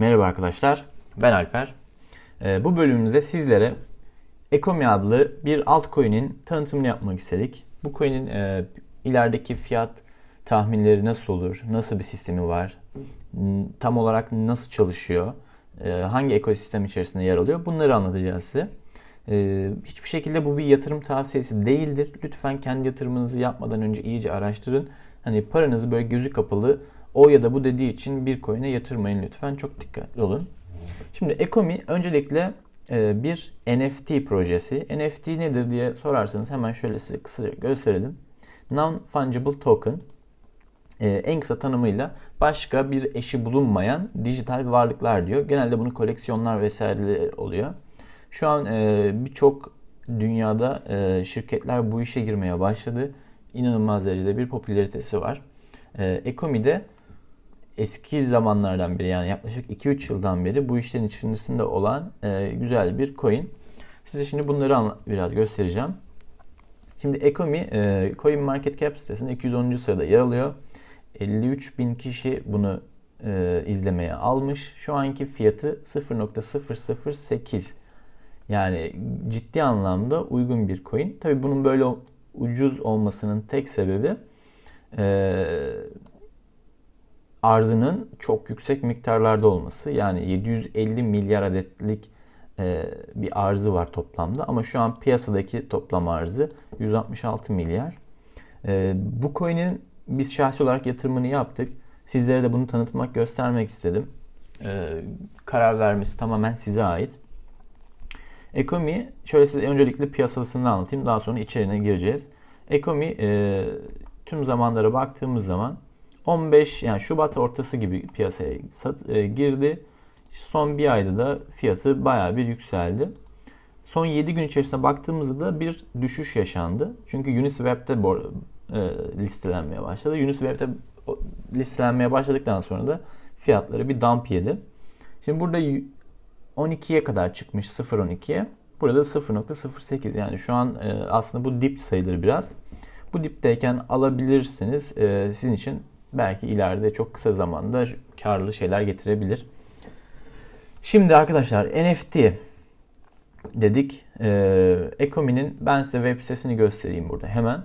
Merhaba arkadaşlar, ben Alper. Ee, bu bölümümüzde sizlere Ekomi adlı bir altcoin'in tanıtımını yapmak istedik. Bu coin'in e, ilerideki fiyat tahminleri nasıl olur, nasıl bir sistemi var, tam olarak nasıl çalışıyor, e, hangi ekosistem içerisinde yer alıyor bunları anlatacağız size. E, hiçbir şekilde bu bir yatırım tavsiyesi değildir. Lütfen kendi yatırımınızı yapmadan önce iyice araştırın. Hani paranızı böyle gözü kapalı o ya da bu dediği için bir coin'e yatırmayın lütfen. Çok dikkatli olun. Şimdi Ekomi öncelikle e, bir NFT projesi. NFT nedir diye sorarsanız hemen şöyle size kısaca gösterelim. Non-Fungible Token. E, en kısa tanımıyla başka bir eşi bulunmayan dijital varlıklar diyor. Genelde bunu koleksiyonlar vesaireler oluyor. Şu an e, birçok dünyada şirketler bu işe girmeye başladı. İnanılmaz derecede bir popülaritesi var. Ekomi'de eski zamanlardan beri yani yaklaşık 2-3 yıldan beri bu işlerin içerisinde olan e, güzel bir coin. Size şimdi bunları biraz göstereceğim. Şimdi Ekomi e, Coin Market Cap sitesinde 210. sırada yer alıyor. 53 bin kişi bunu e, izlemeye almış. Şu anki fiyatı 0.008. Yani ciddi anlamda uygun bir coin. Tabi bunun böyle ucuz olmasının tek sebebi e, arzının çok yüksek miktarlarda olması. Yani 750 milyar adetlik e, bir arzı var toplamda ama şu an piyasadaki toplam arzı 166 milyar. E, bu coin'in biz şahsi olarak yatırımını yaptık. Sizlere de bunu tanıtmak, göstermek istedim. E, karar vermesi tamamen size ait. Ekomi, şöyle size öncelikle piyasasını anlatayım. Daha sonra içeriğine gireceğiz. Ekomi tüm zamanlara baktığımız zaman 15 yani Şubat ortası gibi piyasaya sat, e, girdi. Son bir ayda da fiyatı bayağı bir yükseldi. Son 7 gün içerisinde baktığımızda da bir düşüş yaşandı. Çünkü Uniswap'te e, listelenmeye başladı. Uniswap'te listelenmeye başladıktan sonra da fiyatları bir dump yedi. Şimdi burada y- 12'ye kadar çıkmış 0.12'ye. Burada 0.08 yani şu an e, aslında bu dip sayılır biraz. Bu dipteyken alabilirsiniz. E, sizin için belki ileride çok kısa zamanda karlı şeyler getirebilir. Şimdi arkadaşlar NFT dedik. E, Ekomi'nin ben size web sitesini göstereyim burada hemen.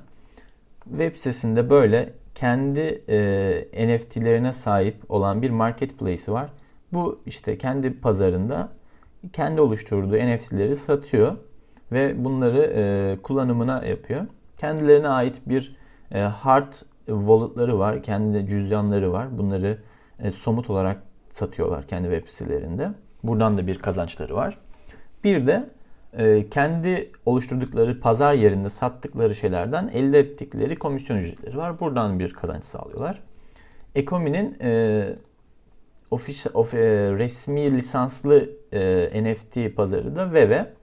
Web sitesinde böyle kendi e, NFT'lerine sahip olan bir marketplace'i var. Bu işte kendi pazarında kendi oluşturduğu NFT'leri satıyor ve bunları e, kullanımına yapıyor. Kendilerine ait bir e, hard wallet'ları var, kendi cüzdanları var. Bunları e, somut olarak satıyorlar kendi web sitelerinde. Buradan da bir kazançları var. Bir de e, kendi oluşturdukları pazar yerinde sattıkları şeylerden elde ettikleri komisyon ücretleri var. Buradan bir kazanç sağlıyorlar. Ekomi'nin e, ofis, of, e, resmi lisanslı e, NFT pazarı da Veve.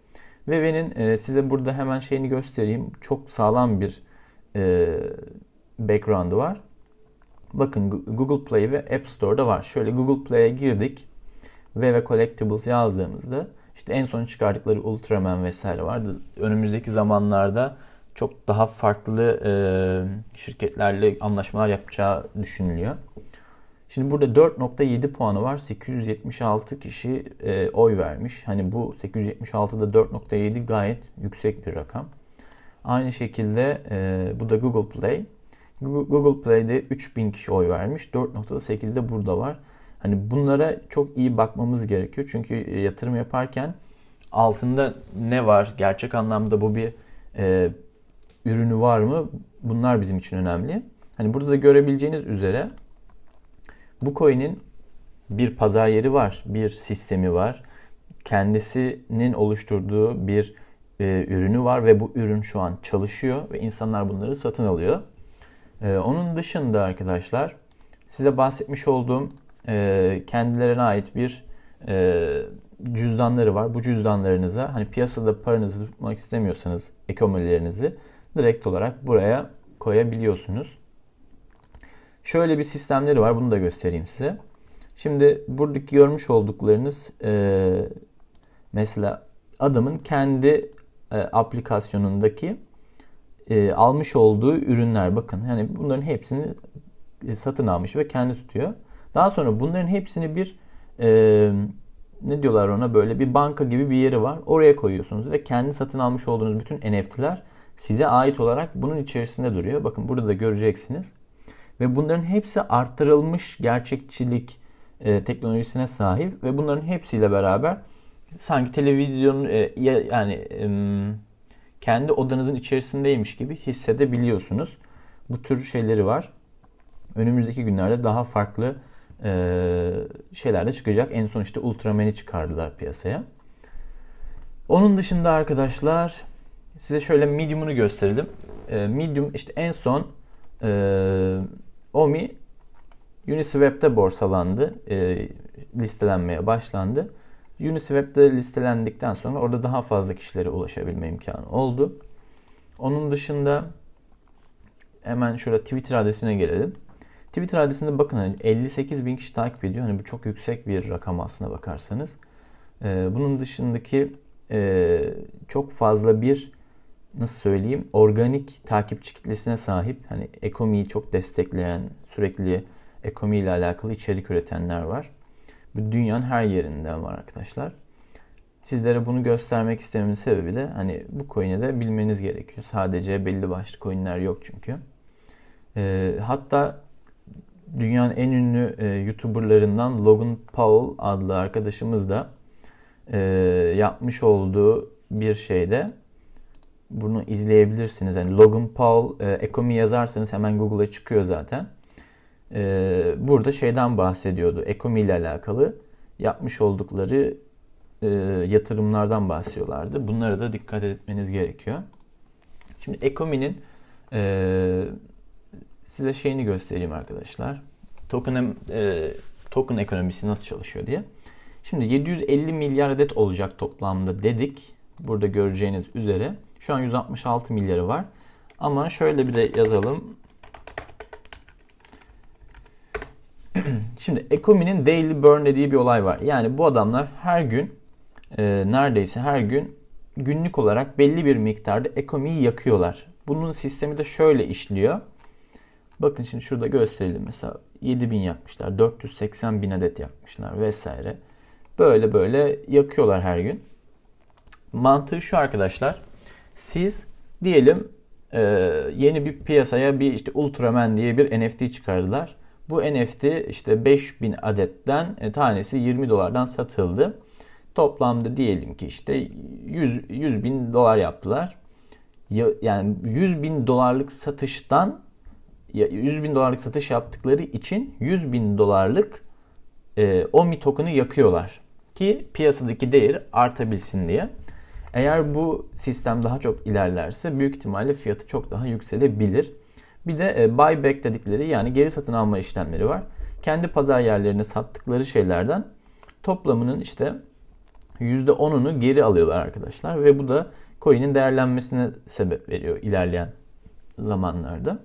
Veve'nin e, size burada hemen şeyini göstereyim. Çok sağlam bir e, background'ı var. Bakın Google Play ve App Store'da var. Şöyle Google Play'e girdik. Veve Collectibles yazdığımızda işte en son çıkardıkları Ultraman vesaire vardı. Önümüzdeki zamanlarda çok daha farklı e, şirketlerle anlaşmalar yapacağı düşünülüyor. Şimdi burada 4.7 puanı var. 876 kişi e, oy vermiş. Hani bu 876'da 4.7 gayet yüksek bir rakam. Aynı şekilde e, bu da Google Play. Google, Play'de 3000 kişi oy vermiş. 4.8 de burada var. Hani bunlara çok iyi bakmamız gerekiyor. Çünkü yatırım yaparken altında ne var? Gerçek anlamda bu bir e, ürünü var mı? Bunlar bizim için önemli. Hani burada da görebileceğiniz üzere bu coin'in bir pazar yeri var, bir sistemi var. Kendisinin oluşturduğu bir e, ürünü var ve bu ürün şu an çalışıyor ve insanlar bunları satın alıyor. E, onun dışında arkadaşlar size bahsetmiş olduğum e, kendilerine ait bir e, cüzdanları var. Bu cüzdanlarınıza hani piyasada paranızı tutmak istemiyorsanız ekonomilerinizi direkt olarak buraya koyabiliyorsunuz. Şöyle bir sistemleri var. Bunu da göstereyim size. Şimdi buradaki görmüş olduklarınız e, mesela adamın kendi e, aplikasyonundaki e, almış olduğu ürünler bakın. Yani bunların hepsini e, satın almış ve kendi tutuyor. Daha sonra bunların hepsini bir e, ne diyorlar ona böyle bir banka gibi bir yeri var. Oraya koyuyorsunuz ve kendi satın almış olduğunuz bütün NFT'ler size ait olarak bunun içerisinde duruyor. Bakın burada da göreceksiniz. Ve bunların hepsi arttırılmış gerçekçilik e, teknolojisine sahip ve bunların hepsiyle beraber sanki televizyon e, yani e, kendi odanızın içerisindeymiş gibi hissedebiliyorsunuz. Bu tür şeyleri var. Önümüzdeki günlerde daha farklı e, şeyler de çıkacak. En son işte Ultraman'i çıkardılar piyasaya. Onun dışında arkadaşlar size şöyle Medium'unu gösterelim. E, Medium işte en son e, OMI Uniswap'te borsalandı. E, listelenmeye başlandı. Uniswap'te listelendikten sonra orada daha fazla kişilere ulaşabilme imkanı oldu. Onun dışında hemen şurada Twitter adresine gelelim. Twitter adresinde bakın hani 58 bin kişi takip ediyor. Hani bu çok yüksek bir rakam aslına bakarsanız. Ee, bunun dışındaki e, çok fazla bir nasıl söyleyeyim organik takipçi kitlesine sahip. Hani ekonomiyi çok destekleyen, sürekli ekonomi ile alakalı içerik üretenler var. Dünyanın her yerinden var arkadaşlar. Sizlere bunu göstermek istememin sebebi de hani bu coin'i de bilmeniz gerekiyor. Sadece belli başlı coin'ler yok çünkü. E, hatta dünyanın en ünlü e, YouTuber'larından Logan Paul adlı arkadaşımız da e, yapmış olduğu bir şeyde bunu izleyebilirsiniz. Yani Logan Paul e, ekonomi yazarsanız hemen Google'a çıkıyor zaten. E, burada şeyden bahsediyordu. Ekonomi ile alakalı yapmış oldukları e, yatırımlardan bahsediyorlardı. Bunlara da dikkat etmeniz gerekiyor. Şimdi ekonominin e, size şeyini göstereyim arkadaşlar. Token, e, token ekonomisi nasıl çalışıyor diye. Şimdi 750 milyar adet olacak toplamda dedik. Burada göreceğiniz üzere. Şu an 166 milyarı var. Ama şöyle bir de yazalım. Şimdi Ekomi'nin daily burn dediği bir olay var. Yani bu adamlar her gün e, neredeyse her gün günlük olarak belli bir miktarda ekonomiyi yakıyorlar. Bunun sistemi de şöyle işliyor. Bakın şimdi şurada gösterelim mesela 7000 yapmışlar, 480 bin adet yapmışlar vesaire. Böyle böyle yakıyorlar her gün. Mantığı şu arkadaşlar. Siz diyelim e, yeni bir piyasaya bir işte Ultraman diye bir NFT çıkardılar. Bu NFT işte 5000 adetten e, tanesi 20 dolardan satıldı. Toplamda diyelim ki işte 100, 100 bin dolar yaptılar. Yani 100 bin dolarlık satıştan 100 bin dolarlık satış yaptıkları için 100 bin dolarlık e, OMI token'ı yakıyorlar. Ki piyasadaki değeri artabilsin diye. Eğer bu sistem daha çok ilerlerse büyük ihtimalle fiyatı çok daha yükselebilir. Bir de e, buyback dedikleri yani geri satın alma işlemleri var. Kendi pazar yerlerine sattıkları şeylerden toplamının işte %10'unu geri alıyorlar arkadaşlar. Ve bu da coin'in değerlenmesine sebep veriyor ilerleyen zamanlarda.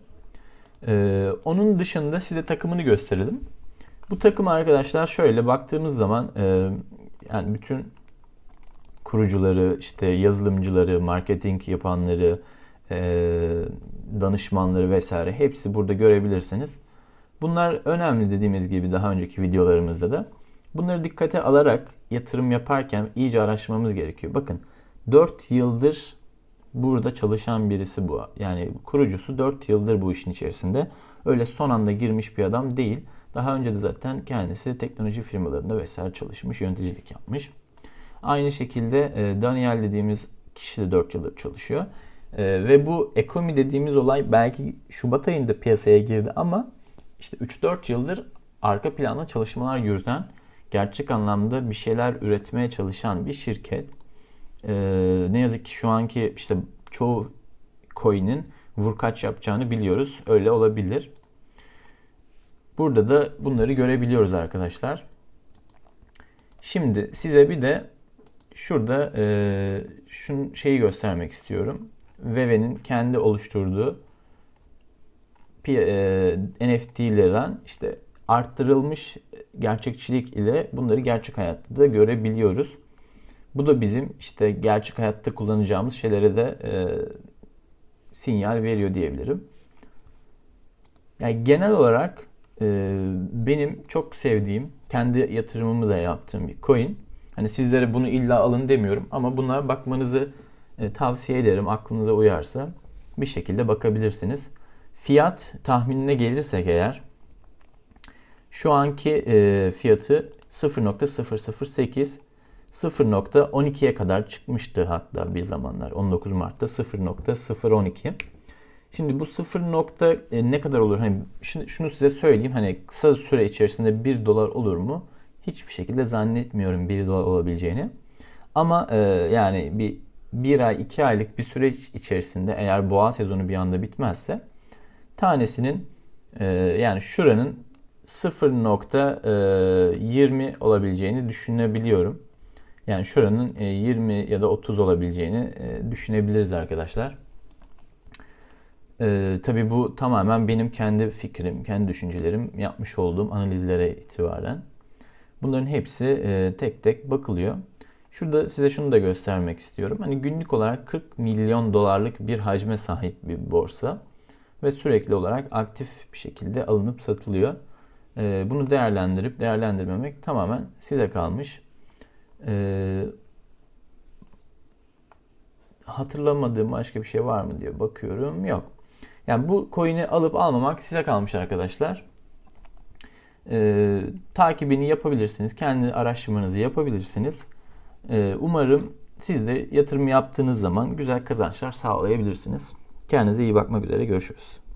Ee, onun dışında size takımını gösterelim. Bu takım arkadaşlar şöyle baktığımız zaman e, yani bütün kurucuları, işte yazılımcıları, marketing yapanları, danışmanları vesaire hepsi burada görebilirsiniz. Bunlar önemli dediğimiz gibi daha önceki videolarımızda da. Bunları dikkate alarak yatırım yaparken iyice araştırmamız gerekiyor. Bakın 4 yıldır burada çalışan birisi bu. Yani kurucusu 4 yıldır bu işin içerisinde. Öyle son anda girmiş bir adam değil. Daha önce de zaten kendisi teknoloji firmalarında vesaire çalışmış, yöneticilik yapmış. Aynı şekilde e, Daniel dediğimiz kişi de 4 yıldır çalışıyor. E, ve bu ekonomi dediğimiz olay belki Şubat ayında piyasaya girdi ama işte 3-4 yıldır arka planda çalışmalar yürüten, gerçek anlamda bir şeyler üretmeye çalışan bir şirket. Ee, ne yazık ki şu anki işte çoğu coin'in vurkaç yapacağını biliyoruz. Öyle olabilir. Burada da bunları görebiliyoruz arkadaşlar. Şimdi size bir de şurada e, şunu şeyi göstermek istiyorum. Veve'nin kendi oluşturduğu e, NFT'lerden işte arttırılmış gerçekçilik ile bunları gerçek hayatta da görebiliyoruz. Bu da bizim işte gerçek hayatta kullanacağımız şeylere de e, sinyal veriyor diyebilirim. Yani genel olarak e, benim çok sevdiğim, kendi yatırımımı da yaptığım bir coin. Hani sizlere bunu illa alın demiyorum ama bunlara bakmanızı e, tavsiye ederim aklınıza uyarsa bir şekilde bakabilirsiniz. Fiyat tahminine gelirsek eğer şu anki e, fiyatı 0.008 0.12'ye kadar çıkmıştı hatta bir zamanlar 19 Mart'ta 0.012. Şimdi bu 0 nokta e, ne kadar olur? Hani şunu, şunu size söyleyeyim. Hani kısa süre içerisinde 1 dolar olur mu? Hiçbir şekilde zannetmiyorum 1 dolar olabileceğini. Ama e, yani bir bir ay, iki aylık bir süreç içerisinde eğer boğa sezonu bir anda bitmezse tanesinin e, yani şuranın 0.20 olabileceğini düşünebiliyorum. Yani şuranın 20 ya da 30 olabileceğini düşünebiliriz arkadaşlar. Ee, tabii bu tamamen benim kendi fikrim, kendi düşüncelerim, yapmış olduğum analizlere itibaren. Bunların hepsi e, tek tek bakılıyor. Şurada size şunu da göstermek istiyorum. Hani günlük olarak 40 milyon dolarlık bir hacme sahip bir borsa ve sürekli olarak aktif bir şekilde alınıp satılıyor. E, bunu değerlendirip değerlendirmemek tamamen size kalmış. E, hatırlamadığım başka bir şey var mı diye bakıyorum. Yok. Yani bu coin'i alıp almamak size kalmış arkadaşlar. Ee, takibini yapabilirsiniz. Kendi araştırmanızı yapabilirsiniz. Ee, umarım siz de yatırım yaptığınız zaman güzel kazançlar sağlayabilirsiniz. Kendinize iyi bakmak üzere. Görüşürüz.